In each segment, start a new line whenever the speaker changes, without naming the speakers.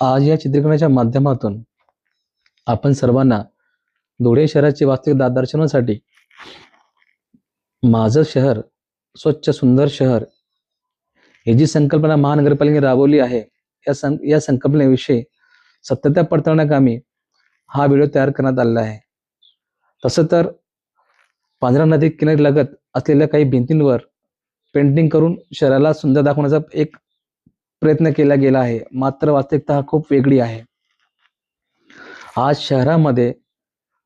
आज या चित्रीकरणाच्या माध्यमातून आपण सर्वांना धुळे शहराचे वास्तविक दर्शनासाठी माझं शहर स्वच्छ सुंदर शहर ही जी संकल्पना महानगरपालिकेने राबवली आहे या सं या संकल्पनेविषयी सत्यता पडताळण्याकामी हा व्हिडिओ तयार करण्यात आलेला आहे. तसं तर पांढरा नदी किनारी लगत असलेल्या काही भिंतींवर पेंटिंग करून शहराला सुंदर दाखवण्याचा एक प्रयत्न केला गेला आहे. मात्र वास्तविकता हा खूप वेगळी आहे. आज शहरामध्ये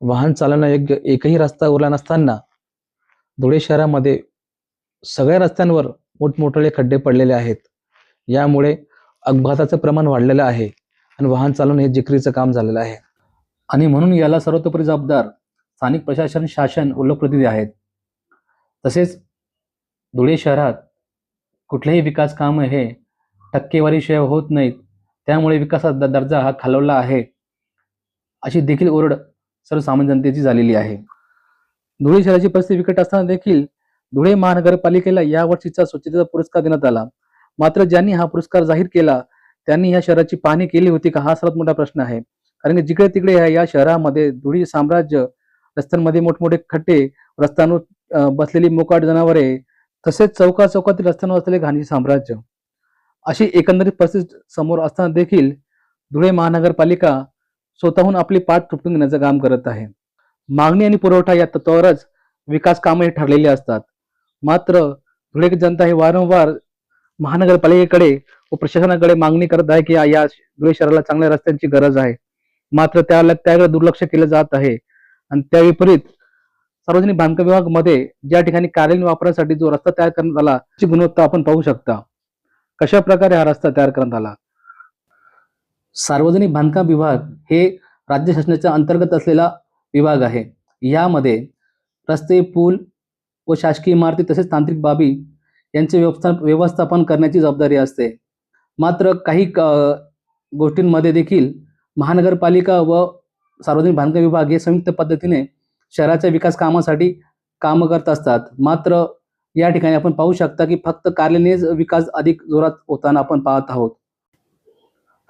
वाहन चालवण्यायोग्य एकही रस्ता उरला नसताना धुळे शहरामध्ये सगळ्या रस्त्यांवर मोठमोठे खड्डे पडलेले आहेत. यामुळे अपघाताचं प्रमाण वाढलेलं आहे आणि वाहन चालवणं हे जिकरीचं काम झालेलं आहे. आणि म्हणून याला सर्वतोपरी जबाबदार स्थानिक प्रशासन शासन व लोकप्रतिनिधी आहेत. तसेच धुळे शहरात कुठलेही विकास काम हे टक्केवारीशिवाय होत नाहीत. त्यामुळे विकासाचा दर्जा हा खालवला आहे. अशी देखील ओरड सर्वसामान्य जनतेची झालेली आहे. धुळे शहराची परिस्थिती विकट असताना देखील धुळे महानगरपालिकेला या वर्षीचा स्वच्छतेचा पुरस्कार देण्यात आला. मात्र ज्यांनी हा पुरस्कार जाहीर केला त्यांनी या शहराची पाहणी केली होती का हा सर्वात मोठा प्रश्न आहे. कारण की जिकडे तिकडे या- या शहरामध्ये धुळी साम्राज्य रस्त्यांमध्ये मोठमोठे खड्डे रस्त्यांवर बसलेली मोकाट जनावरे तसेच चौका चौकातील रस्त्यांवर असलेले घाणी साम्राज्य अशी एकंदरीत परिस्थिती समोर असताना देखील धुळे महानगरपालिका स्वतःहून आपली पाठ थोपटून घेण्याचं काम करत आहे. मागणी आणि पुरवठा या तत्वावरच विकास कामे हे ठरलेली असतात. मात्र धुळे जनता हे वारंवार महानगरपालिकेकडे व प्रशासनाकडे मागणी करत आहे की या- या धुळे शहराला चांगल्या रस्त्यांची गरज आहे. मात्र त्याला त्याकडे दुर्लक्ष केलं जात आहे. आणि त्या विपरीत सार्वजनिक बांधकाम विभागामध्ये ज्या ठिकाणी कार्यालयीन वापरासाठी जो रस्ता तयार करण्यात आला त्याची गुणवत्ता आपण पाहू शकता. कशा प्रकारे हा रस्ता तयार करण्यात आला? सार्वजनिक बांधकाम विभाग हे राज्य शासनाच्या अंतर्गत असलेला विभाग आहे. यामध्ये रस्ते पूल व शासकीय इमारती तसेच तांत्रिक बाबी यांचे व्यवस्था व्यवस्थापन करण्याची जबाबदारी असते. मात्र काही क- गोष्टींमध्ये देखील महानगरपालिका व सार्वजनिक बांधकाम विभाग हे संयुक्त पद्धतीने शहराच्या विकास कामासाठी कामं करत असतात. मात्र या ठिकाणी आपण पाहू शकता की फक्त कार्यालयीन विकास अधिक जोरात होताना आपण पाहत आहोत.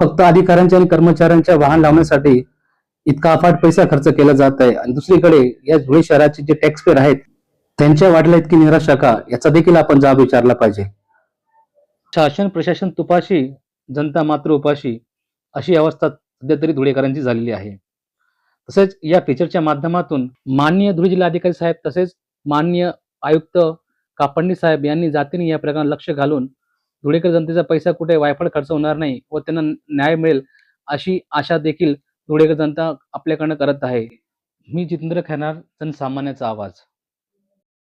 फक्त अधिकाऱ्यांच्या आणि कर्मचाऱ्यांच्या वाहन लावण्यासाठी इतका अफाट पैसा खर्च केला जात आहे. आणि दुसरीकडे या धुळे शहराचे जे टॅक्सपेअर आहेत त्यांच्या वाटल्या इतकी निराशा का? याचा देखील आपण जाब विचारला पाहिजे. शासन प्रशासन तुपाशी जनता मात्र उपाशी अशी अवस्था सध्या तरी धुळेकरांची झालेली आहे. तसेच या फीचरच्या माध्यमातून माननीय धुळे जिल्हाधिकारी साहेब तसेच माननीय आयुक्त कापडणी साहेब यांनी जातीने या प्रकरणात लक्ष घालून धुळेकर जनतेचा पैसा कुठे वायफळ खर्च होणार नाही व त्यांना न्याय मिळेल अशी आशा देखील धुळेकर जनता आपल्याकडनं करत आहे. मी जितेंद्र खैनार जनसामान्याचा आवाज.